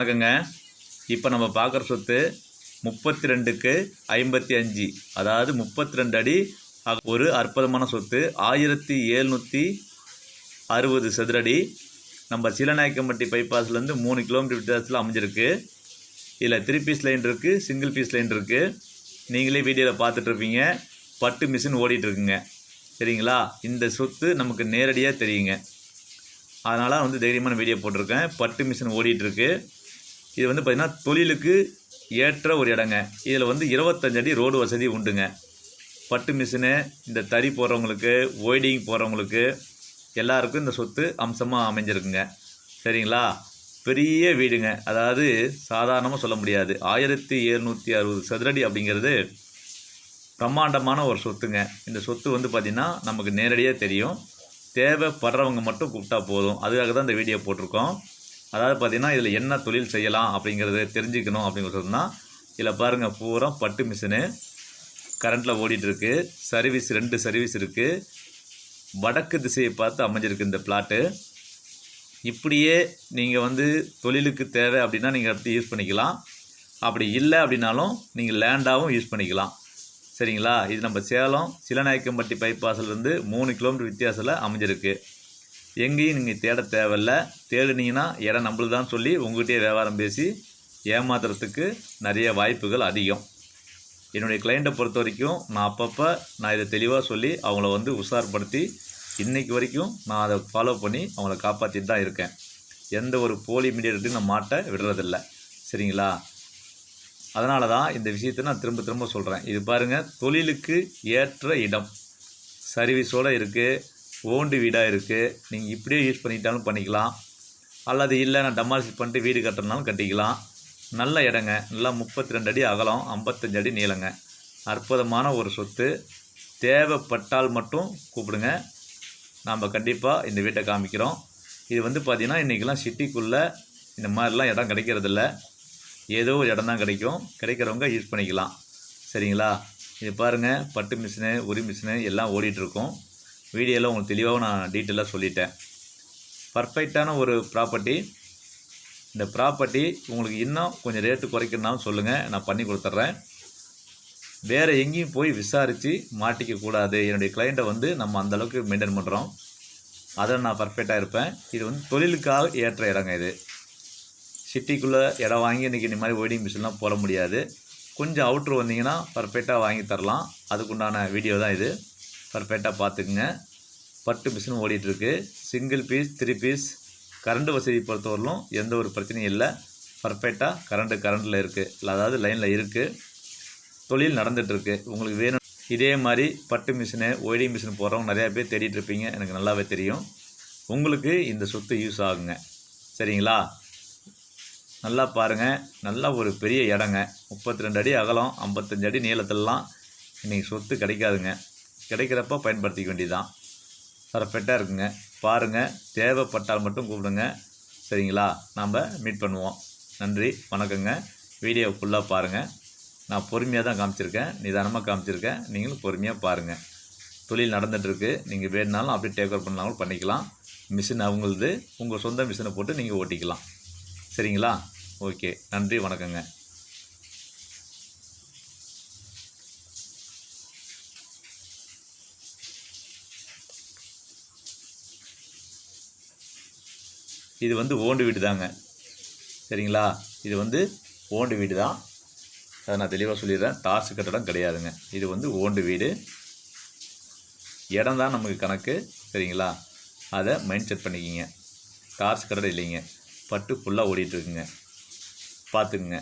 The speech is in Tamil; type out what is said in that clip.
வணக்கங்க இப்போ நம்ம பார்க்குற சொத்து முப்பத்தி ரெண்டுக்கு ஐம்பத்தி அஞ்சு. அதாவது முப்பத்தி ரெண்டு அடி ஒரு அற்புதமான சொத்து. ஆயிரத்தி எழுநூற்றி அறுபது சதுரடி. நம்ம சீலநாயக்கம்பட்டி பைபாஸ்லேருந்து மூணு கிலோமீட்டர் வித்தியாசத்தில் அமைஞ்சிருக்கு. இதில் த்ரீ பீஸ் லைன் இருக்குது சிங்கிள் பீஸ் லைன் இருக்குது நீங்களே வீடியோவில் பார்த்துட்ருப்பீங்க. பட்டு மிஷின் ஓடிட்டுருக்குங்க சரிங்களா? இந்த சொத்து நமக்கு நேரடியாக தெரியுங்க. அதனால் வந்து தைரியமான வீடியோ போட்டிருக்கேன். பட்டு மிஷின் ஓடிட்டுருக்கு இது வந்து பார்த்திங்கன்னா தொழிலுக்கு ஏற்ற ஒரு இடங்க. இதில் வந்து இருபத்தஞ்சடி ரோடு வசதி உண்டுங்க. பட்டு மிஷினு இந்த தறி போடுறவங்களுக்கு ஒய்டிங் போகிறவங்களுக்கு எல்லாருக்கும் இந்த சொத்து அம்சமாக அமைஞ்சிருக்குங்க. சரிங்களா? பெரிய வீடுங்க. அதாவது சாதாரணமாக சொல்ல முடியாது. ஆயிரத்தி எழுநூற்றி அறுபது சதுரடி அப்படிங்கிறது பிரம்மாண்டமான ஒரு சொத்துங்க. இந்த சொத்து வந்து பார்த்திங்கன்னா நமக்கு நேரடியாக தெரியும். தேவைப்படுறவங்க மட்டும் கூப்பிட்டா போதும். அதுக்காக தான் இந்த வீடியோ போட்டிருக்கோம். அதாவது பார்த்திங்கன்னா இதில் என்ன தொழில் செய்யலாம் அப்படிங்கிறத தெரிஞ்சுக்கணும் அப்படிங்கிறது இதில் பாருங்கள் பூரா பட்டு மிஷினு கரண்ட்டில் ஓடிட்டுருக்கு. சர்வீஸ் ரெண்டு சர்வீஸ் இருக்குது வடக்கு திசையை பார்த்து அமைஞ்சிருக்கு இந்த பிளாட்டு. இப்படியே நீங்கள் வந்து தொழிலுக்கு தேவை அப்படின்னா நீங்கள் எடுத்து யூஸ் பண்ணிக்கலாம். அப்படி இல்லை அப்படின்னாலும் நீங்கள் லேண்டாகவும் யூஸ் பண்ணிக்கலாம். சரிங்களா? இது நம்ம சேலம் சிலநாயக்கம்பட்டி பைபாஸ்லேருந்து மூணு கிலோமீட்டர் வித்தியாசத்தில் அமைஞ்சிருக்கு. எங்கேயும் நீங்கள் தேட தேவையில்ல. தேடினீங்கன்னா இடம் நம்மளுக்கு தான் சொல்லி உங்கள்கிட்டயே வியாபாரம் பேசி ஏமாத்துறதுக்கு நிறைய வாய்ப்புகள் அதிகம். என்னுடைய கிளைண்ட்டை பொறுத்த வரைக்கும் நான் அப்பப்போ நான் இதை தெளிவாக சொல்லி அவங்கள வந்து உஷார்படுத்தி இன்றைக்கு வரைக்கும் நான் அதை ஃபாலோ பண்ணி அவங்கள காப்பாற்றிட்டு தான் இருக்கேன். எந்த ஒரு போலி மீடியட்டையும் நான் மாட்ட விடுறதில்ல. சரிங்களா? அதனால தான் இந்த விஷயத்தை நான் திரும்ப திரும்ப சொல்கிறேன் இது பாருங்கள் தொழிலுக்கு ஏற்ற இடம். சர்வீஸோடு இருக்குது ஓண்டு வீடாக இருக்குது நீங்கள் இப்படியே யூஸ் பண்ணிட்டாலும் பண்ணிக்கலாம். அல்லது இல்லை நான் டெமாலிசிட் பண்ணிட்டு வீடு கட்டுறதுனாலும் கட்டிக்கலாம். நல்ல இடங்க. நல்லா முப்பத்தி ரெண்டு அடி அகலம் ஐம்பத்தஞ்சு அடி நீளங்க. அற்புதமான ஒரு சொத்து. தேவைப்பட்டால் மட்டும் கூப்பிடுங்க. நாம் கண்டிப்பாக இந்த வீட்டை காமிக்கிறோம். இது வந்து பார்த்திங்கன்னா இன்றைக்கெலாம் சிட்டிக்குள்ளே இந்த மாதிரிலாம் இடம் கிடைக்கிறதில்ல. ஏதோ ஒரு இடம் தான் கிடைக்கும். கிடைக்கிறவங்க யூஸ் பண்ணிக்கலாம். சரிங்களா? இது பாருங்கள் பட்டு மிஷினு உரி மிஷினு எல்லாம் ஓடிட்டுருக்கும் வீடியோவில் உங்களுக்கு தெளிவாக நான் டீட்டெயிலாக சொல்லிட்டேன். பர்ஃபெக்டான ஒரு ப்ராப்பர்ட்டி. இந்த ப்ராப்பர்ட்டி உங்களுக்கு இன்னும் கொஞ்சம் ரேட்டு குறைக்கணும்னாலும் சொல்லுங்கள் நான் பண்ணி கொடுத்துட்றேன். வேறு எங்கேயும் போய் விசாரித்து மாட்டிக்க கூடாது. என்னுடைய கிளைண்ட்டை வந்து நம்ம அந்தளவுக்கு மெயின்டைன் பண்ணுறோம் அதில் நான் பர்ஃபெக்டாக இருப்பேன். இது வந்து தொழிலுக்காக ஏற்ற இடங்க இது. சிட்டிக்குள்ளே இடம் வாங்கி இன்றைக்கி இந்த மாதிரி ஓடிங் மிஷின்லாம் போட முடியாது. கொஞ்சம் அவுட்ரு வந்தீங்கன்னா பர்ஃபெக்டாக வாங்கி தரலாம். அதுக்குண்டான வீடியோ தான் இது. பர்ஃபெக்டாக பார்த்துக்குங்க. பட்டு மிஷின் ஓடிட்டுருக்கு. Single piece three piece current வசதி பொறுத்தவரையிலும் எந்த ஒரு பிரச்சனையும் இல்லை. பர்ஃபெக்டாக கரண்ட்டு கரண்டில் இருக்குது அதாவது லைனில் இருக்குது தொழில் நடந்துகிட்ருக்கு உங்களுக்கு வேணும். இதே மாதிரி பட்டு மிஷினு ஒய்டிங் மிஷின் போகிறவங்க நிறையா பேர் தேடிட்டுருப்பீங்க எனக்கு நல்லாவே தெரியும். உங்களுக்கு இந்த சொத்து யூஸ் ஆகுங்க. சரிங்களா? நல்லா பாருங்கள் நல்லா ஒரு பெரிய இடங்க. முப்பத்தி ரெண்டு அடி அகலம் ஐம்பத்தஞ்சு அடி நீளத்திலலாம் இன்றைக்கி சொத்து கிடைக்காதுங்க. கிடைக்கிறப்ப பயன்படுத்திக்க வேண்டியதுதான். பர்ஃபெக்டாக இருக்குங்க. பாருங்கள் தேவைப்பட்டால் மட்டும் கூப்பிடுங்க. சரிங்களா? நாம் மீட் பண்ணுவோம். நன்றி. வணக்கங்க. வீடியோ ஃபுல்லாக பாருங்கள் நான் பொறுமையாக தான் காமிச்சிருக்கேன். நிதானமாக காமிச்சிருக்கேன். நீங்களும் பொறுமையாக பாருங்கள் தொழில் நடந்துகிட்ருக்கு நீங்கள் வேணுனாலும் அப்படியே டேக் ஓவர் பண்ணாலும். பண்ணிக்கலாம். மிஷின் அவங்களது. உங்கள் சொந்த மிஷினை போட்டு நீங்கள் ஓட்டிக்கலாம். சரிங்களா? ஓகே நன்றி. வணக்கங்க. இது வந்து ஓண்டு வீடு தாங்க சரிங்களா? இது வந்து ஓண்டு வீடு தான் அதை நான் தெளிவாக சொல்லிடுறேன். தாசு கட்டடம் கிடையாதுங்க. இது வந்து ஓண்டு வீடு. இடம் தான் நமக்கு கணக்கு. சரிங்களா? அதை மைண்ட் செட் பண்ணிக்கிங்க. டார்ச் கட்டடம் இல்லைங்க. பட்டு ஃபுல்லாக ஓடிட்டுருக்குங்க பார்த்துக்குங்க.